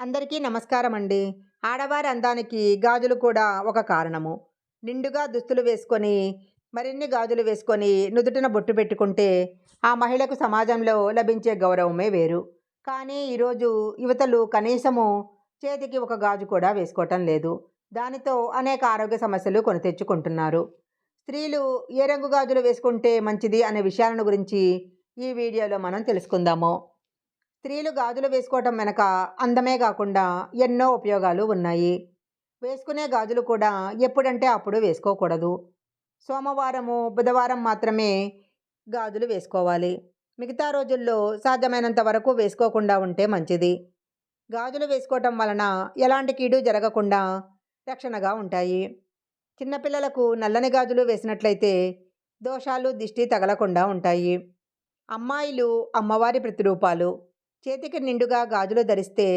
అందరికీ నమస్కారం అండి ఆడవారి అందానికి గాజులు కూడా ఒక కారణము. నిండుగా దుస్తులు వేసుకొని మరిన్ని గాజులు వేసుకొని నుదుటిన బొట్టు పెట్టుకుంటే ఆ మహిళకు సమాజంలో లభించే గౌరవమే వేరు. కానీ ఈరోజు యువతలు కనీసము చేతికి ఒక గాజు కూడా వేసుకోవటం లేదు. దానితో అనేక ఆరోగ్య సమస్యలు కొని తెచ్చుకుంటున్నారు. స్త్రీలు ఏ రంగు గాజులు వేసుకుంటే మంచిది అనే విషయాలను గురించి ఈ వీడియోలో మనం తెలుసుకుందాము. స్త్రీలు గాజులు వేసుకోవటం వెనక అందమే కాకుండా ఎన్నో ఉపయోగాలు ఉన్నాయి. వేసుకునే గాజులు కూడా ఎప్పుడంటే అప్పుడు వేసుకోకూడదు. సోమవారము బుధవారం మాత్రమే గాజులు వేసుకోవాలి. మిగతా రోజుల్లో సాధ్యమైనంత వరకు వేసుకోకుండా ఉంటే మంచిది. గాజులు వేసుకోవటం వలన ఎలాంటి కీడు జరగకుండా రక్షణగా ఉంటాయి. చిన్నపిల్లలకు నల్లని గాజులు వేసినట్లయితే దోషాలు దిష్టి తగలకుండా ఉంటాయి. అమ్మాయిలు అమ్మవారి ప్రతిరూపాలు చేతికి నిండుగా గాజులు ధరిస్తే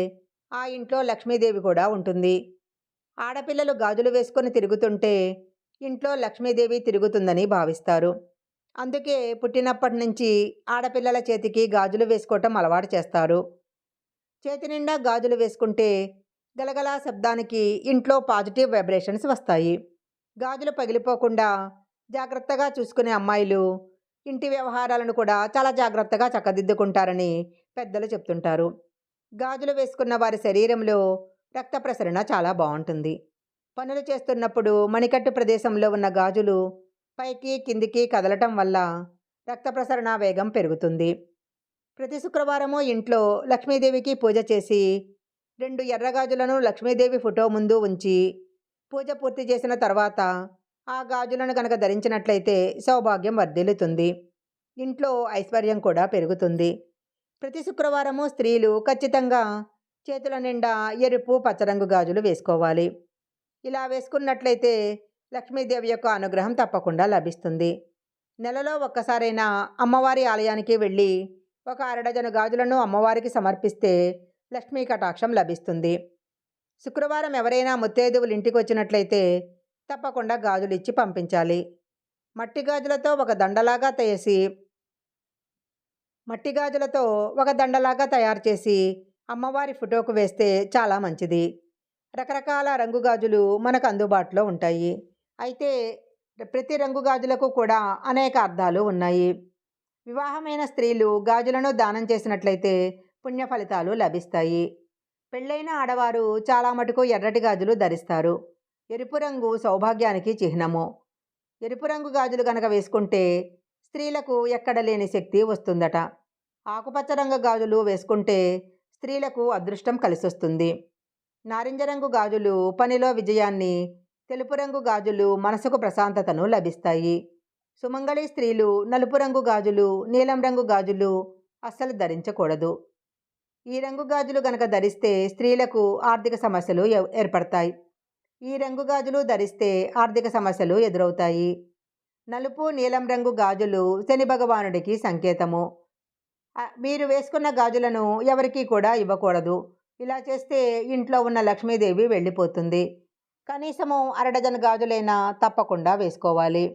ఆ ఇంట్లో లక్ష్మీదేవి కూడా ఉంటుంది. ఆడపిల్లలు గాజులు వేసుకొని తిరుగుతుంటే ఇంట్లో లక్ష్మీదేవి తిరుగుతుందని భావిస్తారు. అందుకే పుట్టినప్పటి నుంచి ఆడపిల్లల చేతికి గాజులు వేసుకోవటం అలవాటు చేస్తారు. చేతి నిండా గాజులు వేసుకుంటే గలగలా శబ్దానికి ఇంట్లో పాజిటివ్ వైబ్రేషన్స్ వస్తాయి. గాజులు పగిలిపోకుండా జాగ్రత్తగా చూసుకునే అమ్మాయిలు ఇంటి వ్యవహారాలను కూడా చాలా జాగ్రత్తగా చక్కదిద్దుకుంటారని పెద్దలు చెప్తుంటారు. గాజులు వేసుకున్న వారి శరీరంలో రక్త ప్రసరణ చాలా బాగుంటుంది. పనులు చేస్తున్నప్పుడు మణికట్టు ప్రదేశంలో ఉన్న గాజులు పైకి కిందికి కదలటం వల్ల రక్త ప్రసరణ వేగం పెరుగుతుంది. ప్రతి శుక్రవారము ఇంట్లో లక్ష్మీదేవికి పూజ చేసి రెండు ఎర్రగాజులను లక్ష్మీదేవి ఫోటో ముందు ఉంచి పూజ పూర్తి చేసిన తర్వాత ఆ గాజులను కనుక ధరించినట్లయితే సౌభాగ్యం వర్ధిల్లుతుంది. ఇంట్లో ఐశ్వర్యం కూడా పెరుగుతుంది. ప్రతి శుక్రవారము స్త్రీలు ఖచ్చితంగా చేతుల నిండా ఎరుపు పచ్చరంగు గాజులు వేసుకోవాలి. ఇలా వేసుకున్నట్లయితే లక్ష్మీదేవి యొక్క అనుగ్రహం తప్పకుండా లభిస్తుంది. నెలలో ఒక్కసారైనా అమ్మవారి ఆలయానికి వెళ్ళి ఒక అరడజను గాజులను అమ్మవారికి సమర్పిస్తే లక్ష్మీ కటాక్షం లభిస్తుంది. శుక్రవారం ఎవరైనా ముత్తైదువులు ఇంటికి వచ్చినట్లయితే తప్పకుండా గాజులు ఇచ్చి పంపించాలి. మట్టి గాజులతో ఒక దండలాగా తయసి మట్టి గాజులతో ఒక దండలాగా తయారు చేసి అమ్మవారి ఫోటోకు వేస్తే చాలా మంచిది. రకరకాల రంగు గాజులు మనకు అందుబాటులో ఉంటాయి. అయితే ప్రతి రంగు గాజులకు కూడా అనేక అర్థాలు ఉన్నాయి. వివాహమైన స్త్రీలు గాజులను దానం చేసినట్లయితే పుణ్య ఫలితాలు లభిస్తాయి. పెళ్ళైన ఆడవారు చాలా మటుకు ఎర్రటి గాజులు ధరిస్తారు. ఎరుపు రంగు సౌభాగ్యానికి చిహ్నము. ఎరుపు రంగు గాజులు కనుక వేసుకుంటే స్త్రీలకు ఎక్కడ లేని శక్తి వస్తుందట. ఆకుపచ్చ రంగు గాజులు వేసుకుంటే స్త్రీలకు అదృష్టం కలిసొస్తుంది. నారింజ రంగు గాజులు పనిలో విజయాన్ని తెలుపు రంగు గాజులు మనసుకు ప్రశాంతతను లభిస్తాయి. సుమంగళి స్త్రీలు నలుపు రంగు గాజులు నీలం రంగు గాజులు అస్సలు ధరించకూడదు. ఈ రంగు గాజులు గనక ధరిస్తే స్త్రీలకు ఆర్థిక సమస్యలు ఏర్పడతాయి. ఈ రంగు గాజులు ధరిస్తే ఆర్థిక సమస్యలు ఎదురవుతాయి. నలుపు నీలం రంగు గాజులు శని భగవానుడికి సంకేతము. మీరు వేసుకున్న గాజులను ఎవరికీ కూడా ఇవ్వకూడదు. ఇలా చేస్తే ఇంట్లో ఉన్న లక్ష్మీదేవి వెళ్ళిపోతుంది. కనీసము అరడజన్ గాజులైనా తప్పకుండా వేసుకోవాలి.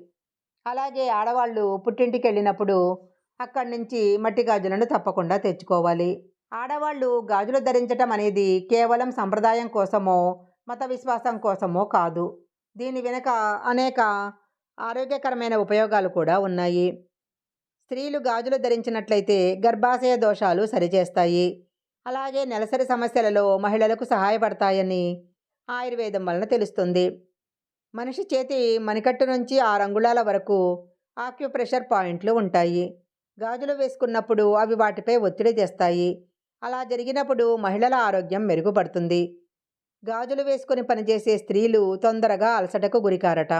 అలాగే ఆడవాళ్ళు పుట్టింటికి వెళ్ళినప్పుడు అక్కడి నుంచి మట్టి గాజులను తప్పకుండా తెచ్చుకోవాలి. ఆడవాళ్ళు గాజులు ధరించటం అనేది కేవలం సంప్రదాయం కోసమో మత విశ్వాసం కోసమో కాదు. దీని వెనుక అనేక ఆరోగ్యకరమైన ఉపయోగాలు కూడా ఉన్నాయి. స్త్రీలు గాజులు ధరించినట్లయితే గర్భాశయ దోషాలు సరిచేస్తాయి. అలాగే నెలసరి సమస్యలలో మహిళలకు సహాయపడతాయని ఆయుర్వేదం వలన తెలుస్తుంది. మనిషి చేతి మణికట్టు నుంచి ఆరు అంగుళాల వరకు ఆక్యుప్రెషర్ పాయింట్లు ఉంటాయి. గాజులు వేసుకున్నప్పుడు అవి వాటిపై ఒత్తిడి తెస్తాయి. అలా జరిగినప్పుడు మహిళల ఆరోగ్యం మెరుగుపడుతుంది. గాజులు వేసుకొని పనిచేసే స్త్రీలు తొందరగా అలసటకు గురికారట.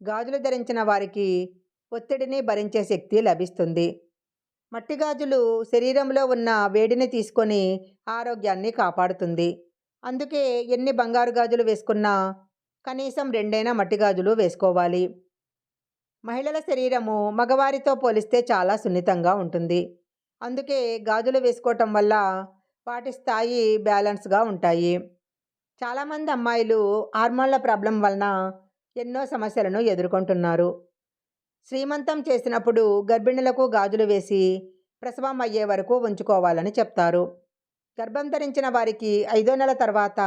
గాజులు ధరించిన వారికి ఒత్తిడిని భరించే శక్తి లభిస్తుంది. మట్టి గాజులు శరీరంలో ఉన్న వేడిని తీసుకొని ఆరోగ్యాన్ని కాపాడుతుంది. అందుకే ఎన్ని బంగారు గాజులు వేసుకున్నా కనీసం రెండైనా మట్టి గాజులు వేసుకోవాలి. మహిళల శరీరము మగవారితో పోలిస్తే చాలా సున్నితంగా ఉంటుంది. అందుకే గాజులు వేసుకోవటం వల్ల వాటి స్థాయి బ్యాలెన్స్గా ఉంటాయి. చాలామంది అమ్మాయిలు హార్మోన్ల ప్రాబ్లం వలన ఎన్నో సమస్యలను ఎదుర్కొంటున్నారు. శ్రీమంతం చేసినప్పుడు గర్భిణులకు గాజులు వేసి ప్రసవం అయ్యే వరకు ఉంచుకోవాలని చెప్తారు. గర్భం ధరించిన వారికి ఐదో నెల తర్వాత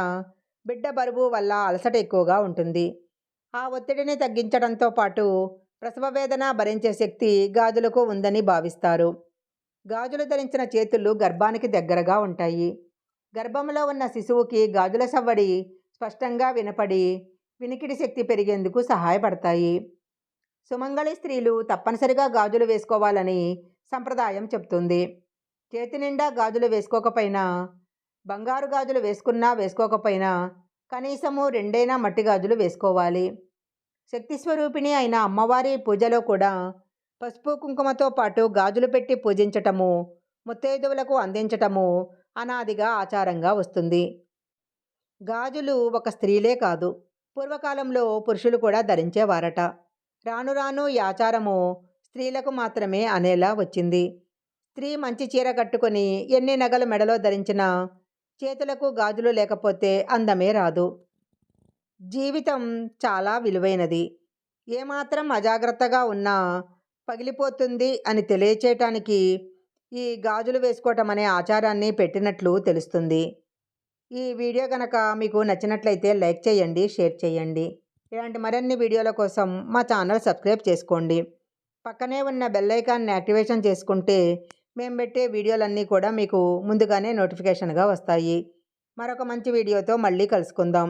బిడ్డ బరువు వల్ల అలసట ఎక్కువగా ఉంటుంది. ఆ ఒత్తిడిని తగ్గించడంతో పాటు ప్రసవ వేదన భరించే శక్తి గాజులకు ఉందని భావిస్తారు. గాజులు ధరించిన చేతులు గర్భానికి దగ్గరగా ఉంటాయి. గర్భంలో ఉన్న శిశువుకి గాజుల సవ్వడి స్పష్టంగా వినపడి వినికిడి శక్తి పెరిగేందుకు సహాయపడతాయి. సుమంగళి స్త్రీలు తప్పనిసరిగా గాజులు వేసుకోవాలని సంప్రదాయం చెప్తుంది చేతి నిండా గాజులు వేసుకోకపోయినా బంగారు గాజులు వేసుకున్నా వేసుకోకపోయినా కనీసము రెండైనా మట్టి గాజులు వేసుకోవాలి. శక్తి స్వరూపిణి అయిన అమ్మవారి పూజలో కూడా పసుపు కుంకుమతో పాటు గాజులు పెట్టి పూజించటము ముత్తైదువులకు అందించటము అనాదిగా ఆచారంగా వస్తుంది. గాజులు ఒక స్త్రీలే కాదు. పూర్వకాలంలో పురుషులు కూడా ధరించేవారట. రాను రాను ఈ ఆచారము స్త్రీలకు మాత్రమే అనేలా వచ్చింది. స్త్రీ మంచి చీర కట్టుకొని ఎన్ని నగలు మెడలో ధరించినా చేతులకు గాజులు లేకపోతే అందమే రాదు. జీవితం చాలా విలువైనది. ఏమాత్రం అజాగ్రత్తగా ఉన్నా పగిలిపోతుంది అని తెలియచేయటానికి ఈ గాజులు వేసుకోవటం అనే ఆచారాన్ని పెట్టినట్లు తెలుస్తుంది. ఈ వీడియో కనుక మీకు నచ్చినట్లయితే లైక్ చేయండి షేర్ చేయండి. ఇలాంటి మరిన్ని వీడియోల కోసం మా ఛానల్ సబ్స్క్రైబ్ చేసుకోండి. పక్కనే ఉన్న బెల్లైకాన్ని యాక్టివేషన్ చేసుకుంటే మేము పెట్టే వీడియోలన్నీ కూడా మీకు ముందుగానే నోటిఫికేషన్గా వస్తాయి. మరొక మంచి వీడియోతో మళ్ళీ కలుసుకుందాం.